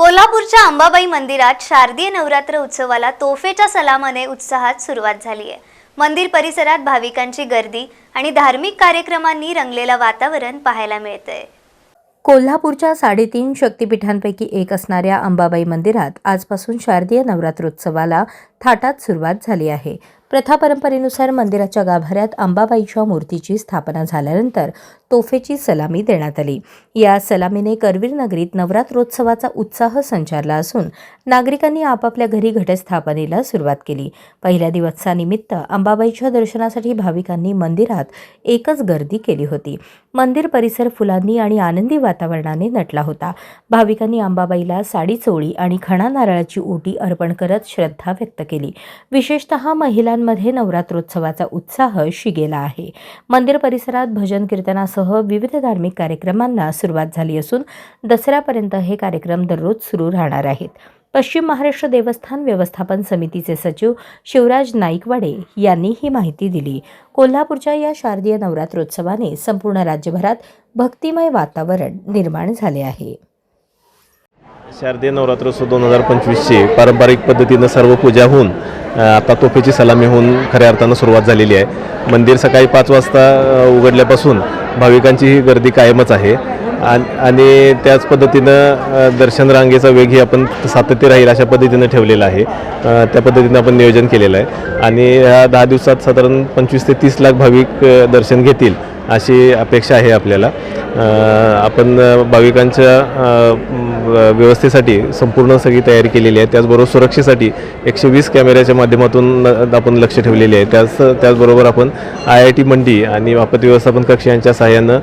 कोल्हापूरच्या अंबाबाई मंदिरात शारदीय नवरात्र उत्सवाला तोफेच्या सलामाने उत्साहात सुरुवात झाली आहे. मंदिर परिसरात भाविकांची गर्दी आणि धार्मिक कार्यक्रमांनी रंगलेलं वातावरण पाहायला मिळतंय. कोल्हापूरच्या साडेतीन शक्तिपीठांपैकी एक असणाऱ्या अंबाबाई मंदिरात आजपासून शारदीय नवरात्रोत्सवाला थाटात सुरुवात झाली आहे. प्रथा परंपरेनुसार मंदिराच्या गाभाऱ्यात अंबाबाईच्या मूर्तीची स्थापना झाल्यानंतर तोफेची सलामी देण्यात आली. या सलामीने करवीर नगरीत नवरात्रोत्सवाचा उत्साह संचारला असून नागरिकांनी आपापल्या घरी घटस्थापनेला सुरुवात केली. पहिल्या दिवसानिमित्त अंबाबाईच्या दर्शनासाठी भाविकांनी मंदिरात एकच गर्दी केली होती. मंदिर परिसर फुलांनी आणि आनंदी वातावरणाने नटला होता. भाविकांनी अंबाबाईला साडी चोळी आणि खणा नारळाची ओटी अर्पण करत श्रद्धा व्यक्त केली. विशेषतः महिलांमध्ये नवरात्रोत्सवाचा उत्साह शिगेला आहे. मंदिर परिसरात भजन कीर्तनासह विविध धार्मिक कार्यक्रमांना सुरुवात झाली असून दसऱ्यापर्यंत हे कार्यक्रम दररोज सुरू राहणार आहेत. पश्चिम महाराष्ट्र देवस्थान व्यवस्थापन समितीचे सचिव शिवराज नाईकवाडे यांनी ही माहिती दिली. कोल्हापूरच्या या शारदीय नवरात्रोत्सवाने संपूर्ण राज्यभरात भक्तिमय वातावरण निर्माण झाले आहे. शारदीय नवरात्रोत्सव दोन हजार पंचवीसची पारंपरिक पद्धतीनं सर्व पूजा होऊन आता तोफेची सलामी होऊन खऱ्या अर्थानं सुरुवात झालेली आहे. मंदिर सकाळी पाच वाजता उघडल्यापासून भाविकांची ही गर्दी कायमच आहे. आणि त्याच पद्धतीनं दर्शन रांगेचा वेगही आपण सातत्य राहील अशा पद्धतीनं ठेवलेला आहे. त्या पद्धतीनं आपण नियोजन केलेलं आहे. आणि ह्या दहा दिवसात साधारण पंचवीस ते तीस लाख भाविक दर्शन घेतील अशी अपेक्षा आहे आपल्याला. आपण भाविकांच्या व्यवस्थेसाठी संपूर्ण सगळी तयारी केलेली आहे. त्याचबरोबर सुरक्षेसाठी एकशे वीस कॅमेऱ्याच्या माध्यमातून आपण लक्ष ठेवलेले आहे. त्याच त्याचबरोबर आपण आय आय टी मंडी आणि आपत्ती व्यवस्थापन कक्ष यांच्या सहाय्यानं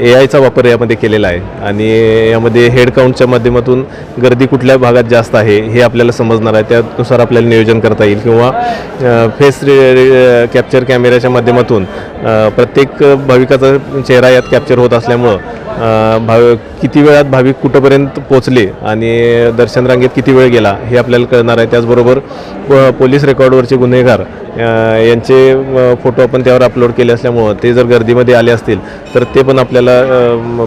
ए आयचा वापर यामध्ये केलेला आहे. आणि यामध्ये हेड काउंटच्या माध्यमातून गर्दी कुठल्या भागात जास्त आहे हे आपल्याला समजणार आहे. त्यानुसार आपल्याला नियोजन करता येईल. किंवा फेस कॅप्चर कॅमेऱ्याच्या माध्यमातून प्रत्येक भाविकाचा चेहरा यात कॅप्चर होत असल्यामुळं भाव किती वेळात भाविक कुठंपर्यंत पोचले आणि दर्शन रांगेत किती वेळ गेला हे आपल्याला कळणार आहे. त्याचबरोबर प- पोलीस रेकॉर्डवरचे गुन्हेगार यांचे फोटो आपण त्यावर अपलोड केले असल्यामुळं ते जर गर्दीमध्ये आले असतील तर ते पण आपल्याला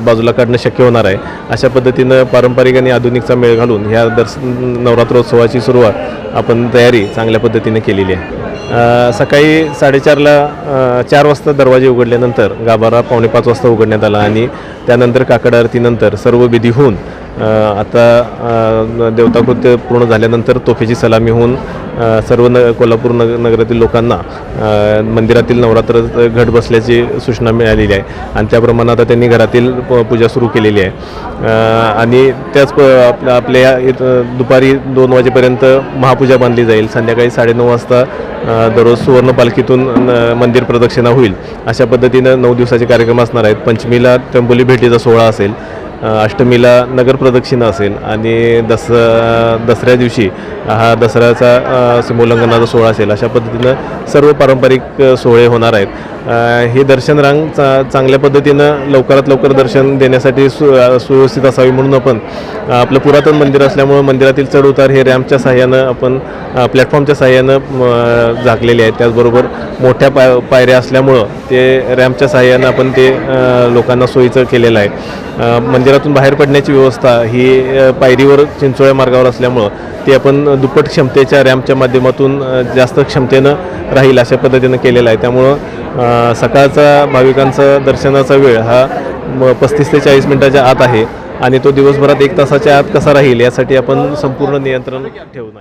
बाजूला काढणं शक्य होणार आहे. अशा पद्धतीनं पारंपरिक आणि आधुनिकचा मेळ घालून ह्या दर्श नवरात्रोत्सवाची सुरुवात आपण तयारी चांगल्या पद्धतीने केलेली आहे. सकाळी साडेचारला चार वाजता दरवाजे उघडल्यानंतर गाभारा पावणे पाच वाजता उघडण्यात आला आणि त्यानंतर काकड आरतीनंतर सर्व विधी होऊन आता देवताकृत्य पूर्ण झाल्यानंतर तोफेची सलामी होऊन सर्व न कोल्हापूर नग नगरातील लोकांना मंदिरातील नवरात्र घट बसल्याची सूचना मिळालेली आहे. आणि त्याप्रमाणे आता त्यांनी घरातील प- पूजा सुरू केलेली आहे. आणि त्याच प आपल्या आपल्या इथं दुपारी दोन वाजेपर्यंत महापूजा बांधली जाईल. संध्याकाळी साडेनऊ वाजता दररोज सुवर्ण पालखीतून न- मंदिर प्रदक्षिणा होईल. अशा पद्धतीनं नऊ दिवसाचे कार्यक्रम असणार आहेत. पंचमीला त्र्यंबोली भेटीचा सोहळा असेल. अष्टमीला नगर प्रदक्षिणा असेल आणि दस दसऱ्या दिवशी हा दसऱ्याचा अ, सीमोल्लंघनाचा सोहळा असेल. अशा पद्धतीनं सर्व पारंपरिक सोहळे होणार आहेत. हे दर्शन रांग चा चांगल्या पद्धतीनं लवकरात लवकर दर्शन देण्यासाठी सु सुव्यवस्थित असावी म्हणून आपण आपलं पुरातन मंदिर असल्यामुळं मंदिरातील चढउतार हे रॅम्पच्या सहाय्यानं आपण प्लॅटफॉर्मच्या सहाय्यानं झाकलेले आहेत. त्याचबरोबर मोठ्या पाय पायऱ्या असल्यामुळं ते रॅम्पच्या सहाय्यानं आपण ते लोकांना सोयीचं केलेलं आहे. मंदिरातून बाहेर पडण्याची व्यवस्था ही पायरीवर चिंचोळ्या मार्गावर असल्यामुळं ते आपण दुप्पट क्षमतेच्या रॅम्पच्या माध्यमातून जास्त क्षमतेनं राहील अशा पद्धतीनं केलेलं आहे. त्यामुळं सकाळचा भाविकांचा दर्शनाचा वेळ हा पस्तीस ते चाळीस मिनटाच्या आत आहे आणि तो दिवसभरात एक तासाच्या आत कसा राहील यासाठी आपण संपूर्ण नियंत्रण ठेवून आहे.